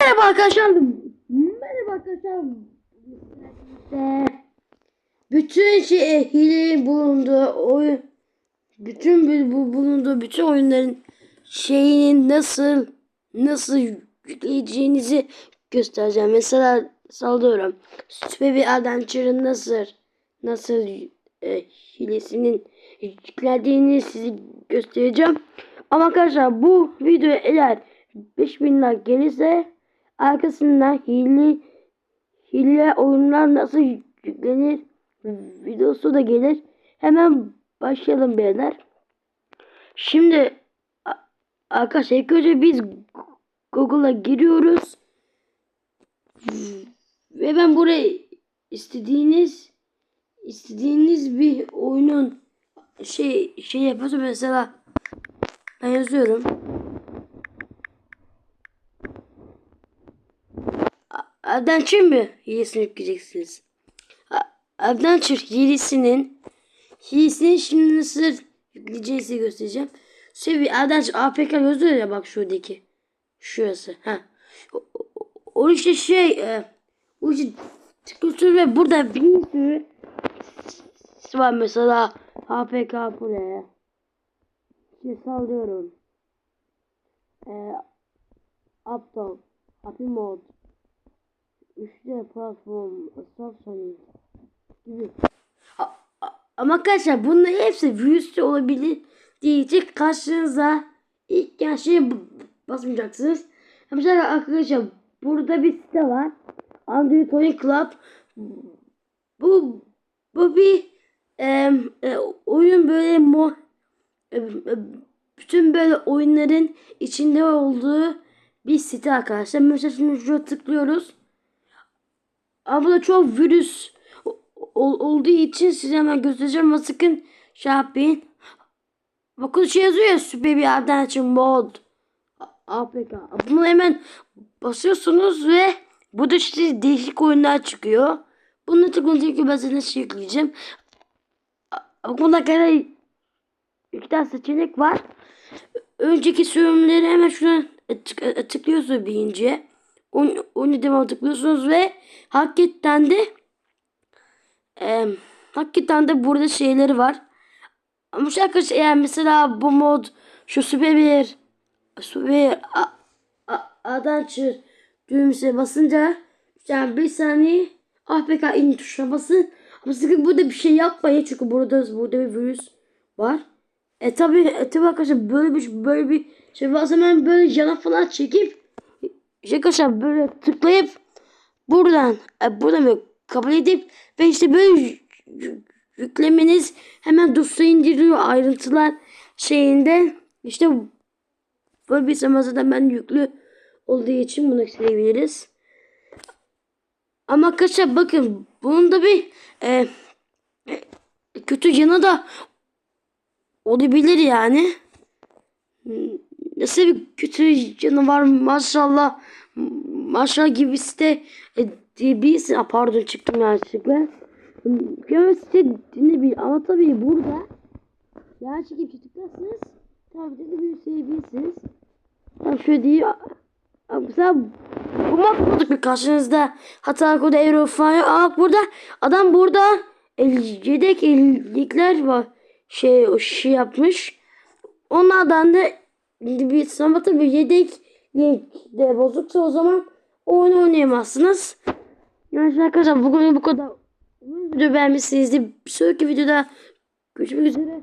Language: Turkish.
Merhaba arkadaşlar. Merhaba arkadaşlar. Bütün şey hilenin bulunduğu oyun bütün bu bu- bulunduğu bütün oyunların şeyinin nasıl nasıl yükleyeceğinizi göstereceğim. Mesela sallıyorum. Süper bir Adventure'ın nasıl nasıl e, hilesinin yüklendiğini size göstereceğim. Ama arkadaşlar bu video eğer 5000 like gelirse arkasından hile hile oyunlar nasıl yüklenir videosu da gelir. Hemen başlayalım beyler. Şimdi arkadaşlar ilk önce biz Google'a giriyoruz. Ve ben buraya istediğiniz istediğiniz bir oyunun şey şey yapıyorsa mesela ben yazıyorum. Abden Çır mı? Hilesini yükleyeceksiniz. Abden Çır hilesinin hilesini şimdi nasıl yükleyeceğiz göstereceğim. Sevi Abden Çır APK yazıyor ya bak şuradaki. Şurası. Ha. O, o işte şey e, o işte tıklıyorsun ve burada bir sürü var mesela APK buraya. Şimdi sallıyorum. Eee Uptop, Apimod, 3D platform, Asaf gibi. Ama arkadaşlar bunların hepsi virüsü olabilir diyecek karşınıza ilk gelen şey basmayacaksınız. Mesela arkadaşlar burada bir site var. Android Oyun Club. Bu bu bir e, e, oyun böyle mo, e, e, bütün böyle oyunların içinde olduğu bir site arkadaşlar. Mesela şimdi şuraya tıklıyoruz. Burada çok virüs ol- olduğu için size hemen göstereceğim ama sakın şey yapmayın. Bakın şey yazıyor ya süper bir adventure mod. A- APK. Bunu hemen basıyorsunuz ve burada işte değişik oyunlar çıkıyor. Bunu tıklayınca ki ben size şey yükleyeceğim. A- Bunda kadar iki tane seçenek var. Önceki sürümleri hemen şuna tık- e, tıklıyorsunuz birinci. Onu devam tıklıyorsunuz ve hakikaten de e, hakikaten de burada şeyleri var. Ama arkadaşlar eğer mesela bu mod şu süper bir süper a- a- adventure düğmesine basınca yani bir saniye APK in tuşuna basın. Ama sakın burada bir şey yapmayın çünkü burada burada bir virüs var. E tabi e, tabi arkadaşlar böyle bir böyle bir şey varsa hemen böyle yana falan çekip işte arkadaşlar böyle tıklayıp buradan e, buradan böyle kabul edip ve işte böyle yü- yü- yüklemeniz hemen dosya indiriyor ayrıntılar şeyinde işte böyle bir zaten ben yüklü olduğu için bunu silebiliriz. Ama arkadaşlar bakın bunun da bir e, kötü yanı da olabilir yani. Nasıl bir kötü yanı var maşallah. Maşallah gibi site e. Aa, pardon çıktım yanlışlıkla. Gömez site dinleyebilir ama tabii burada yanlış gibi tıklarsanız tabii de bir sevebilirsiniz. Tamam şöyle. Aa, Mesela bu map bulduk bir karşınızda hata kodu euro. Ama burada adam burada el, yedek ellikler var şey o şey yapmış. Onlardan da bir ama tabii yedek de bozuksa o zaman oyun oynayamazsınız. Yani arkadaşlar bugün bu kadar. Umarım video beğenmişsinizdir. Bir sonraki videoda görüşmek üzere.